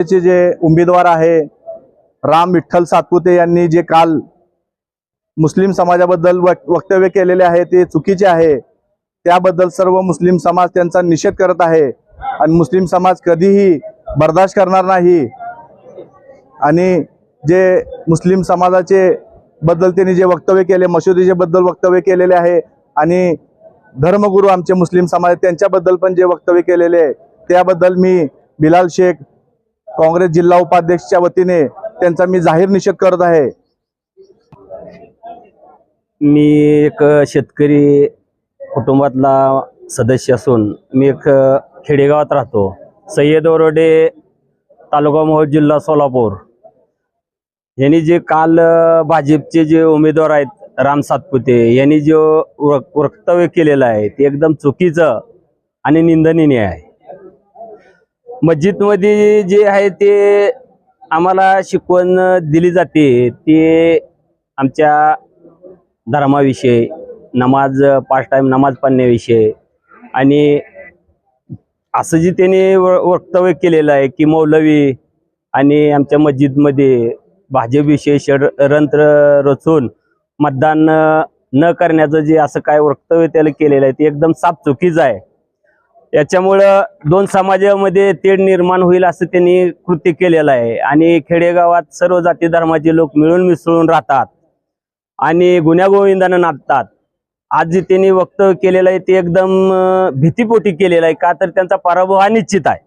चे जे उमेदवार आहे राम विठ्ठल सातपुते यांनी जे काल मुस्लिम समाजाबद्दल वक्तव्य केलेले आहे ते चुकीचे आहे. त्याबद्दल सर्व मुस्लिम समाज त्यांचा निषेध करत आहे. आणि मुस्लिम समाज कधीही बर्दाश्त करणार नाही. आणि जे मुस्लिम समाजाचे बद्दल त्यांनी जे वक्तव्य केले मशिदीचे बद्दल वक्तव्य केलेले आहे आणि धर्मगुरू आमचे मुस्लिम समाज त्यांच्याबद्दल पण जे वक्तव्य केलेले आहे त्याबद्दल मी बिलाल शेख काँग्रेस जिल्हा उपाध्यक्षच्या वतीने त्यांचा मी जाहीर निषेध करत आहे. मी एक शेतकरी कुटुंबातला सदस्य असून मी एक खेडेगावात राहतो. सय्यद ओरडे तालुका मोहोळ जिल्हा सोलापूर. यांनी जे काल भाजपचे जे उमेदवार आहेत राम सातपुते यांनी जो वक्तव्य केलेलं आहे ते एकदम चुकीचं आणि निंदनीय आहे. मस्जिदमध्ये जे आहे ते आम्हाला शिकवण दिली जाते ते आमच्या धर्माविषयी नमाज पाच टाइम नमाज पडण्याविषयी आणि असं जे त्यांनी व- वक्तव्य केलेलं आहे की मौलवी आणि आमच्या मस्जिदमध्ये भाजपविषयी षडयंत्र रचून मतदान न करण्याचं जे असं काय वक्तव्य त्याला केलेलं आहे ते एकदम साफ चुकीचं आहे. याच्यामुळं दोन समाजामध्ये तेढ निर्माण होईल असं त्यांनी कृत्य केलेलं आहे. आणि खेडेगावात सर्व जाती धर्माचे लोक मिळून मिसळून राहतात आणि गुन्ह्यागोविंदानं नाचतात. आज जे त्यांनी वक्तव्य केलेलं आहे ते एकदम भीतीपोटी केलेलं आहे. का तर त्यांचा पराभव हा निश्चित आहे.